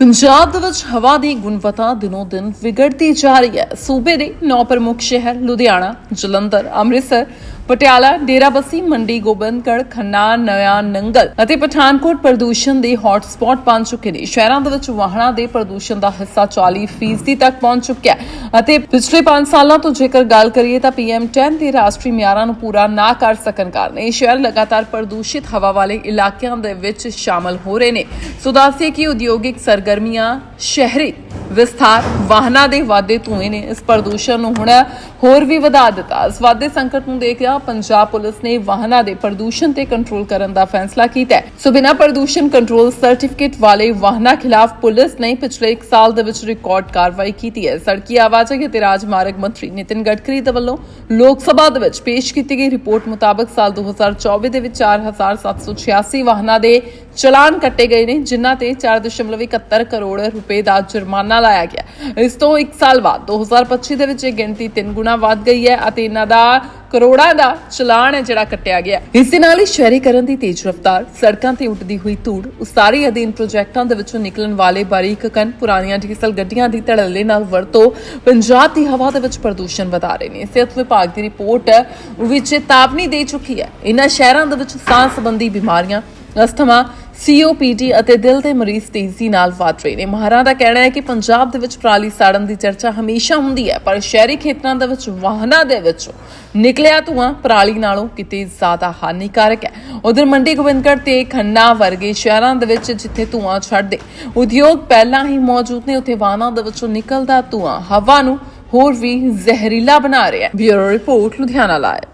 ਪੰਜਾਬ ਦੇ ਵਿੱਚ ਹਵਾ ਦੀ ਗੁਣਵੱਤਾ ਦਿਨੋ ਦਿਨ ਵਿਗੜਦੀ ਜਾ ਰਹੀ ਹੈ। ਸੂਬੇ ਦੇ ਨੌ ਪ੍ਰਮੁੱਖ ਸ਼ਹਿਰ ਲੁਧਿਆਣਾ, ਜਲੰਧਰ, ਅੰਮ੍ਰਿਤਸਰ, ਪਟਿਆਲਾ, ਡੇਰਾਬੱਸੀ, ਮੰਡੀ ਗੋਬਿੰਦਗੜ ਖੰਨਾ ਨਇਆ ਨੰਗਲ ਅਤੇ ਪਠਾਨਕੋਟ ਪ੍ਰਦੂਸ਼ਣ ਦੇ ਹੌਟ ਸਪੌਟ ਬਣ ਚੁੱਕੇ ਨੇ। ਸ਼ਹਿਰਾਂ ਦੇ ਵਿੱਚ ਵਾਹਨਾਂ ਦੇ ਪ੍ਰਦੂਸ਼ਣ ਦਾ ਹਿੱਸਾ 40% ਤੱਕ ਪਹੁੰਚ ਚੁੱਕਿਆ ਹੈ। ਅਤੇ ਪਿਛਲੇ 5 ਸਾਲਾਂ ਤੋਂ ਜੇਕਰ ਗੱਲ ਕਰੀਏ ਤਾਂ PM 10 ਦੇ ਰਾਸ਼ਟਰੀ ਮਿਆਰਾਂ ਨੂੰ ਪੂਰਾ ਨਾ ਕਰ ਸਕਣ ਕਾਰਨ ਇਹ ਸ਼ਹਿਰ ਲਗਾਤਾਰ ਪ੍ਰਦੂਸ਼ਿਤ ਹਵਾ ਵਾਲੇ ਇਲਾਕਿਆਂ ਦੇ ਵਿੱਚ ਸ਼ਾਮਲ ਹੋ ਰਹੇ ਨੇ। ਸੋ ਦੱਸਿਏ ਕਿ ਉਦਯੋਗਿਕ ਸਰਗਰਮੀਆਂ ਸ਼ਹਿਰੀ ਵਿਸਥਾਰ ਵਾਹਨਾਂ ਦੇ ਵਾਧੇ ਧੂਏ ਨੇ ਇਸ ਪ੍ਰਦੂਸ਼ਣ ਨੂੰ ਹੁਣ ਹੋਰ ਵੀ ਵਧਾ ਦਿੱਤਾ। ਇਸ ਵਾਧੇ ਸੰਕਟ ਨੂੰ ਦੇਖਿਆ ਪੰਜਾਬ ਪੁਲਿਸ ਨੇ ਵਾਹਨਾਂ ਦੇ ਪ੍ਰਦੂਸ਼ਣ ਤੇ ਕੰਟਰੋਲ ਕਰਨ ਦਾ ਫੈਸਲਾ ਕੀਤਾ ਹੈ। ਸੋ ਬਿਨਾਂ ਪ੍ਰਦੂਸ਼ਣ ਕੰਟਰੋਲ ਸਰਟੀਫਿਕੇਟ ਵਾਲੇ ਵਾਹਨਾਂ ਖਿਲਾਫ ਪੁਲਿਸ ਨੇ ਪਿਛਲੇ 1 ਸਾਲ ਦੇ ਵਿੱਚ ਰਿਕਾਰਡ ਕਾਰਵਾਈ ਕੀਤੀ ਹੈ। ਸੜਕੀ ਆਵਾਜਾਈ ਅਤੇ ਰਾਜਮਾਰਗ ਮੰਤਰੀ ਨਿਤਿਨ ਗਡਕਰੀ ਦੇ ਵੱਲੋਂ ਲੋਕ ਸਭਾ ਦੇ ਵਿੱਚ ਪੇਸ਼ ਕੀਤੀ ਗਈ ਰਿਪੋਰਟ ਮੁਤਾਬਕ ਸਾਲ 2024 ਦੇ ਵਿੱਚ 4786 ਵਾਹਨਾਂ ਦੇ ਚਲਾਨ ਕੱਟੇ ਗਏ ਨੇ, ਜਿਨ੍ਹਾਂ ਤੇ 4.71 ਕਰੋੜ ਰੁਪਏ ਦਾ ਜੁਰਮਾਨਾ ਲਾਇਆ ਗਿਆ। ਇਸ ਤੋਂ 1 ਸਾਲ ਬਾਅਦ 2025 ਦੇ ਵਿੱਚ ਇਹ ਗਿਣਤੀ 3 ਗੁਣਾ ਵੱਧ ਗਈ ਹੈ ਅਤੇ ਇਹਨਾਂ ਦਾ ਕਰੋੜਾਂ ਦਾ ਚਲਾਨ ਹੈ ਜਿਹੜਾ ਕੱਟਿਆ ਗਿਆ। ਇਸ ਦੇ ਨਾਲ ਹੀ ਸ਼ਹਿਰੀਕਰਨ ਦੀ ਤੇਜ਼ ਰਫ਼ਤਾਰ, ਸੜਕਾਂ ਤੇ ਉੱਡਦੀ ਹੋਈ ਧੂੜ, ਉਸਾਰੀ ਅਧੀਨ ਪ੍ਰੋਜੈਕਟਾਂ ਦੇ ਵਿੱਚੋਂ ਨਿਕਲਣ ਵਾਲੇ ਬਾਰੀਕ ਕਣ ਪੁਰਾਣੀਆਂ ਡੀਜ਼ਲ ਗੱਡੀਆਂ ਦੀ ਧੜੱਲੇ ਨਾਲ ਵਰਤੋਂ, ਪੰਜਾਬ ਦੀ ਹਵਾ ਦੇ ਵਿੱਚ ਪ੍ਰਦੂਸ਼ਣ ਵਧਾ ਰਹੇ ਨੇ। ਸਿਹਤ ਵਿਭਾਗ ਦੀ ਰਿਪੋਰਟ ਵਿੱਚ ਚੇਤਾਵਨੀ ਦੇ ਚੁੱਕੀ ਹੈ। ਇਹਨਾਂ ਸ਼ਹਿਰਾਂ ਦੇ ਵਿੱਚ ਸਾਹ ਸੰਬੰਧੀ ਬਿਮਾਰੀਆਂ, ਅਸਥਮਾ COPD ਅਤੇ ਦਿਲ ਦੇ ਮਰੀਜ਼ ਤੇਜ਼ੀ ਨਾਲ ਵਧ ਰਹੇ ਨੇ। ਮਾਹਰਾਂ ਦਾ ਕਹਿਣਾ ਹੈ ਕਿ ਪੰਜਾਬ ਦੇ ਵਿੱਚ ਪਰਾਲੀ ਸਾੜਨ ਦੀ ਚਰਚਾ ਹਮੇਸ਼ਾ ਹੁੰਦੀ ਹੈ, ਪਰ ਸ਼ਹਿਰੀ ਖੇਤਰਾਂ ਦੇ ਵਿੱਚ, ਵਾਹਨਾਂ ਦੇ ਵਿੱਚ ਨਿਕਲਿਆ ਧੂਆਂ ਪਰਾਲੀ ਨਾਲੋਂ ਕਿਤੇ ਜ਼ਿਆਦਾ ਹਾਨੀਕਾਰਕ ਹੈ। ਉਧਰ ਮੰਡੀ ਗੋਬਿੰਦਗੜ੍ਹ ਤੇ ਖੰਨਾ ਵਰਗੇ ਸ਼ਹਿਰਾਂ ਦੇ ਵਿੱਚ ਜਿੱਥੇ ਧੂਆਂ ਛੱਡਦੇ ਉਦਯੋਗ ਪਹਿਲਾਂ ਹੀ ਮੌਜੂਦ ਨੇ, ਉੱਥੇ ਵਾਹਨਾਂ ਦੇ ਵਿੱਚੋਂ ਨਿਕਲਦਾ ਧੂਆਂ ਹਵਾ ਨੂੰ ਹੋਰ ਵੀ ਜ਼ਹਿਰੀਲਾ ਬਣਾ ਰਿਹਾ ਹੈ। Bureau report, Ludhiana live.